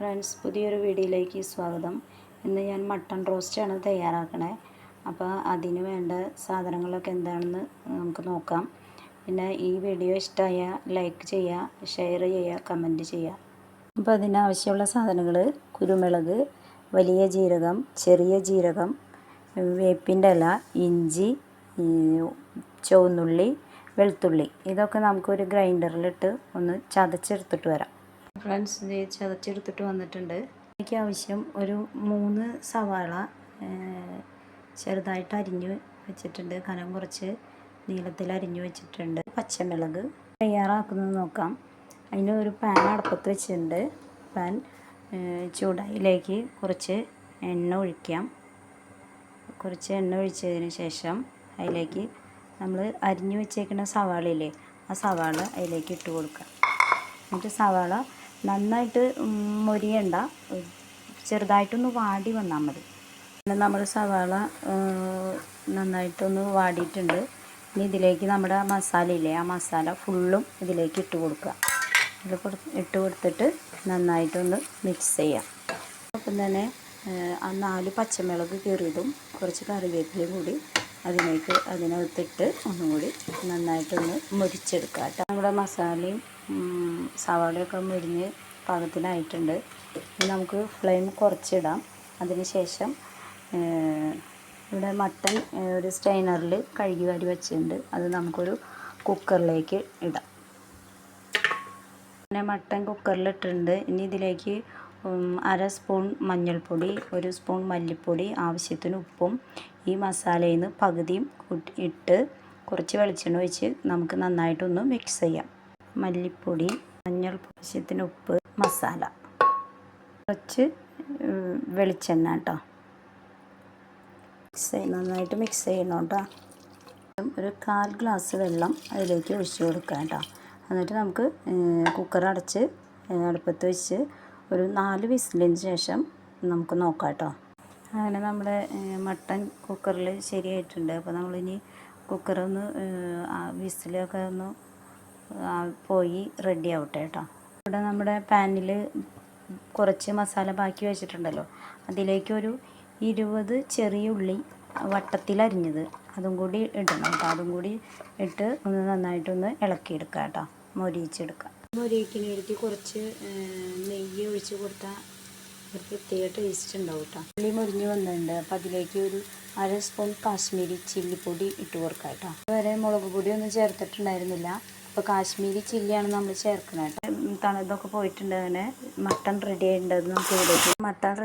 Friends പുതിയൊരു വീഡിയോയിലേക്ക് സ്വാഗതം. ഇന്ന് ഞാൻ മട്ടൺ റോസ്റ്റാണ് തയ്യാറാക്കണേ. അപ്പോൾ അതിന് വേണ്ട സാധനങ്ങളൊക്കെ എന്താണെന്ന് നമുക്ക് നോക്കാം. പിന്നെ ഈ വീഡിയോ ഇഷ്ടമായ ലൈക്ക് ചെയ്യുക ഷെയർ ചെയ്യുക കമന്റ് ചെയ്യുക അപ്പോൾ അതിനാവശ്യമുള്ള സാധനങ്ങൾ കുരുമുളക് വലിയ ജീരകം ചെറിയ ജീരകം വേപ്പിന്റെ ഇല ഇഞ്ചി ചുവന്നുള്ളി വെളുത്തുള്ളി. ഇതൊക്കെ നമുക്കൊരു ഗ്രൈൻഡറിലിട്ട് ഒന്ന് ചതച്ചെടുത്തിട്ട് വരാം. ഫ്രണ്ട്സ് ചതച്ചെടുത്തിട്ട് വന്നിട്ടുണ്ട്. എനിക്ക് ആവശ്യം ഒരു മൂന്ന് സവാള ചെറുതായിട്ട് അരിഞ്ഞ് വെച്ചിട്ടുണ്ട്. കനം കുറച്ച് നീളത്തിൽ അരിഞ്ഞ് വെച്ചിട്ടുണ്ട്. പച്ചമുളക് തയ്യാറാക്കുന്നത് നോക്കാം. അതിന് ഒരു പാൻ അടുപ്പത്ത് വെച്ചിട്ടുണ്ട്. പാൻ ചൂടായിലേക്ക് കുറച്ച് എണ്ണ ഒഴിക്കാം. കുറച്ച് എണ്ണ ഒഴിച്ചതിന് ശേഷം അതിലേക്ക് നമ്മൾ അരിഞ്ഞു വെച്ചേക്കുന്ന സവാളയില്ലേ ആ സവാള അതിലേക്ക് ഇട്ട് കൊടുക്കുക. എന്നിട്ട് സവാള നന്നായിട്ട് മൊരിയണ്ട. ചെറുതായിട്ടൊന്ന് വാടി വന്നാൽ മതി. നമ്മൾ സവാള നന്നായിട്ടൊന്ന് വാടിയിട്ടുണ്ട്. ഇനി ഇതിലേക്ക് നമ്മുടെ മസാല ഇല്ലേ ആ മസാല ഫുള്ളും ഇതിലേക്ക് ഇട്ട് കൊടുക്കുക. ഇത് ഇട്ട് കൊടുത്തിട്ട് നന്നായിട്ടൊന്ന് മിക്സ് ചെയ്യാം. അപ്പം തന്നെ ആ നാല് പച്ചമുളക് കീറിയതും കുറച്ച് കറിവേപ്പിലയും കൂടി അതിലേക്ക് അതിനകത്തിട്ട് ഒന്നും കൂടി നന്നായിട്ടൊന്ന് മുരിച്ചെടുക്കാം കേട്ടോ. നമ്മുടെ മസാലയും സവാളയൊക്കെ മുരിഞ്ഞ് പാകത്തിനായിട്ടുണ്ട്. ഇനി നമുക്ക് ഫ്ലെയിം കുറച്ചിടാം. അതിന് ശേഷം ഇവിടെ മട്ടൺ ഒരു സ്റ്റൈനറിൽ കഴുകി വാരി വെച്ചിട്ടുണ്ട്. അത് നമുക്കൊരു കുക്കറിലേക്ക് ഇടാം. പിന്നെ മട്ടൻ കുക്കറിലിട്ടിട്ടുണ്ട് ഇനി ഇതിലേക്ക് അര സ്പൂൺ മഞ്ഞൾപ്പൊടി ഒരു സ്പൂൺ മല്ലിപ്പൊടി ആവശ്യത്തിന് ഉപ്പും ഈ മസാലയിൽ നിന്ന് പകുതിയും ഇട്ട് കുറച്ച് വെളിച്ചെണ്ണ ഒഴിച്ച് നമുക്ക് നന്നായിട്ടൊന്ന് മിക്സ് ചെയ്യാം. മല്ലിപ്പൊടി മഞ്ഞൾ ഉപ്പ് മസാല. കുറച്ച് വെളിച്ചെണ്ണ കേട്ടോ. മിക്സ് ചെയ്ത് നന്നായിട്ട് മിക്സ് ചെയ്യണം കേട്ടോ. ഒരു കാൽ ഗ്ലാസ് വെള്ളം അതിലേക്ക് ഒഴിച്ച് കൊടുക്കുക കേട്ടോ. എന്നിട്ട് നമുക്ക് കുക്കർ അടച്ച് അടുപ്പത്ത് വെച്ച് ഒരു നാല് വിസിലിന് ശേഷം നമുക്ക് നോക്കാം കേട്ടോ. അങ്ങനെ നമ്മുടെ മട്ടൺ കുക്കറിൽ ശരിയായിട്ടുണ്ട്. അപ്പോൾ നമ്മളിനി കുക്കറൊന്ന് വിസിലൊക്കെ ഒന്ന് പോയി റെഡി ആവട്ടെ കേട്ടോ. ഇവിടെ നമ്മുടെ പാനിൽ കുറച്ച് മസാല ബാക്കി വെച്ചിട്ടുണ്ടല്ലോ. അതിലേക്കൊരു ഇരുപത് ചെറിയ ഉള്ളി വട്ടത്തിലരിഞ്ഞത് അതും കൂടി ഇടണം കേട്ടോ. അതും കൂടി ഇട്ട് ഒന്ന് നന്നായിട്ടൊന്ന് ഇളക്കിയെടുക്കുക കേട്ടോ. മൊരിയിച്ചെടുക്കുക മൊരിയിക്കിന് വേണ്ടി കുറച്ച് നെയ്യ് ഒഴിച്ച് കൊടുത്താൽ ഒരു പ്രത്യേക ടേസ്റ്റ് ഉണ്ടാവും കേട്ടോ. ഉള്ളി മുരിഞ്ഞ് വന്നിട്ടുണ്ട്. അപ്പോൾ അതിലേക്ക് ഒരു അര സ്പൂൺ കാശ്മീരി ചില്ലിപ്പൊടി ഇട്ട് കൊടുക്കാം കേട്ടോ. അതുവരെ മുളക് പൊടി ഒന്നും ചേർത്തിട്ടുണ്ടായിരുന്നില്ല. അപ്പോൾ കാശ്മീരി ചില്ലിയാണ് നമ്മൾ ചേർക്കുന്നത് തണുതൊക്കെ പോയിട്ടുണ്ട് അങ്ങനെ. മട്ടൺ റെഡി ആയിട്ടുണ്ടെന്ന് നമുക്ക് മട്ടൺ